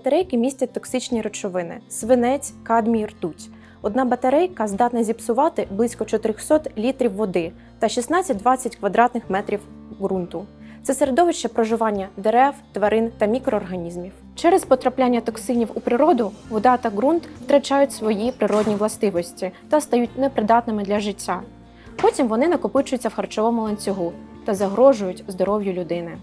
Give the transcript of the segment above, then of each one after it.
Батарейки містять токсичні речовини: свинець, кадмій, ртуть. Одна батарейка здатна зіпсувати близько 400 літрів води та 16-20 квадратних метрів ґрунту. Це середовище проживання дерев, тварин та мікроорганізмів. Через потрапляння токсинів у природу вода та ґрунт втрачають свої природні властивості та стають непридатними для життя. Потім вони накопичуються в харчовому ланцюгу та загрожують здоров'ю людини.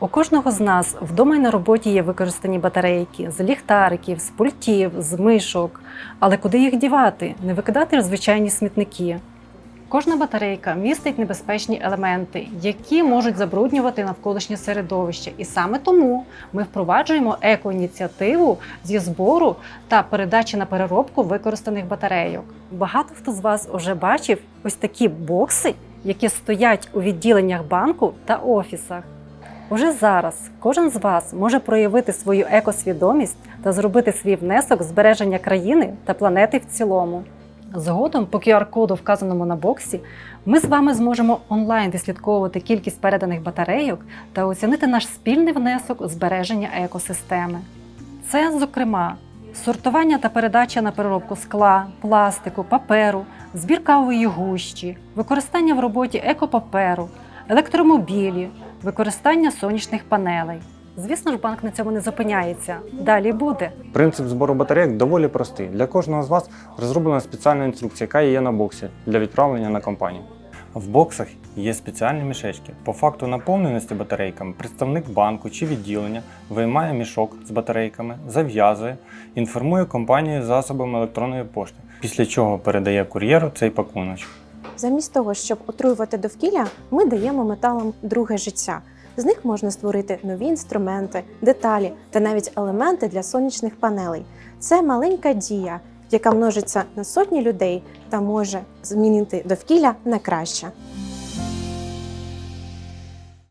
У кожного з нас вдома і на роботі є використані батарейки з ліхтариків, з пультів, з мишок. Але куди їх дівати? Не викидати звичайні смітники. Кожна батарейка містить небезпечні елементи, які можуть забруднювати навколишнє середовище. І саме тому ми впроваджуємо екоініціативу зі збору та передачі на переробку використаних батарейок. Багато хто з вас вже бачив ось такі бокси, які стоять у відділеннях банку та офісах. Уже зараз кожен з вас може проявити свою екосвідомість та зробити свій внесок в збереження країни та планети в цілому. Згодом, по QR-коду, вказаному на боксі, ми з вами зможемо онлайн відслідковувати кількість переданих батарейок та оцінити наш спільний внесок у збереження екосистеми. Це, зокрема, сортування та передача на переробку скла, пластику, паперу, збір кавової гущі, використання в роботі екопаперу, електромобілі, використання сонячних панелей. Звісно ж, банк на цьому не зупиняється. Далі буде. Принцип збору батарейок доволі простий. Для кожного з вас розроблена спеціальна інструкція, яка є на боксі для відправлення на компанію. В боксах є спеціальні мішечки. По факту наповненості батарейками представник банку чи відділення виймає мішок з батарейками, зав'язує, інформує компанію засобами електронної пошти, після чого передає кур'єру цей пакуночок. Замість того, щоб отруювати довкілля, ми даємо металам друге життя. З них можна створити нові інструменти, деталі та навіть елементи для сонячних панелей. Це маленька дія, яка множиться на сотні людей та може змінити довкілля на краще.